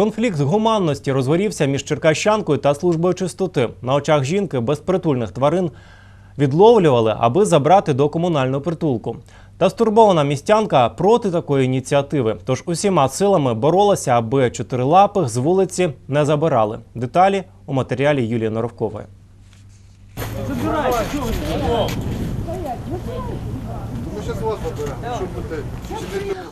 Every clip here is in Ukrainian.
Конфлікт гуманності розгорівся між черкащанкою та службою чистоти. На очах жінки безпритульних тварин відловлювали, аби забрати до комунального притулку. Та стурбована містянка проти такої ініціативи. Тож усіма силами боролася, аби чотирилапих з вулиці не забирали. Деталі у матеріалі Юлії Норовкової.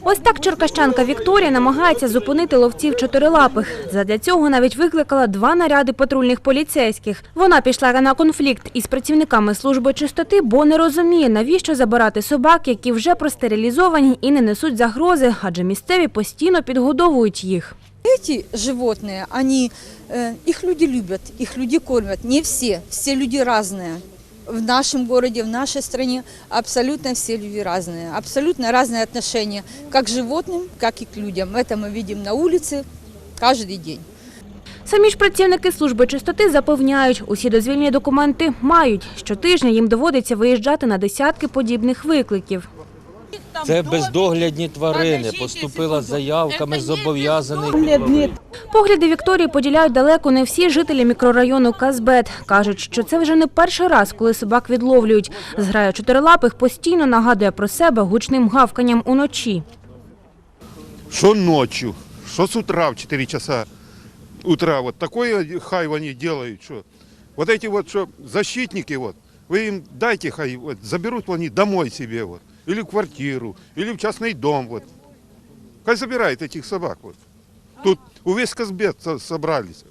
Ось так черкащанка Вікторія намагається зупинити ловців чотирилапих. Задля цього навіть викликала два наряди патрульних поліцейських. Вона пішла на конфлікт із працівниками служби чистоти, бо не розуміє, навіщо забирати собак, які вже простерилізовані і не несуть загрози, адже місцеві постійно підгодовують їх. Эти животные, они, э, их люди любят, их люди кормят. Не все, все люди разные. В нашем городе, в нашей стране абсолютно все люди разные, абсолютно разные отношения как к животным, как и к людям. Это мы видим на улице каждый день. Самі ж працівники служби чистоти запевняють, усі дозвільні документи мають. Щотижня їм доводиться виїжджати на десятки подібних викликів. Це бездоглядні тварини. Поступила з заявками, зобов'язаний. Погляди Вікторії поділяють далеко не всі жителі мікрорайону Казбет. Кажуть, що це вже не перший раз, коли собак відловлюють. Зграя чотирилапих постійно нагадує про себе гучним гавканням уночі. Что ночью, что с утра в 4 часа утра. Вот такое хай они делают, что вот эти вот что защитники, вот, вы им дайте хай, вот, заберут они домой себе, вот, или в квартиру, или в частный дом, вот. Хай забирают этих собак, вот. Тут увесь Казбет со- собрались.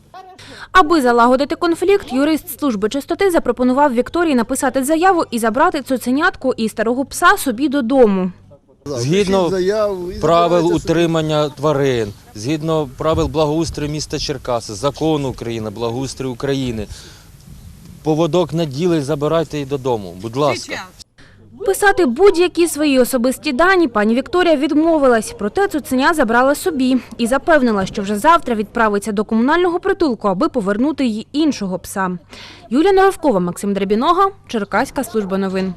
Аби залагодити конфлікт, юрист служби чистоти запропонував Вікторії написати заяву і забрати цуценятку і старого пса собі додому. Згідно заяву, і правил забирайте собі. утримання тварин, згідно правил благоустрою міста Черкаси, закону України, благоустрою України. Поводок наділи, забирайте її додому. Будь ласка. Писати будь-які свої особисті дані пані Вікторія відмовилась, проте цуценя забрала собі і запевнила, що вже завтра відправиться до комунального притулку, аби повернути їй іншого пса. Юлія Норовкова, Максим Дребінога, Черкаська служба новин.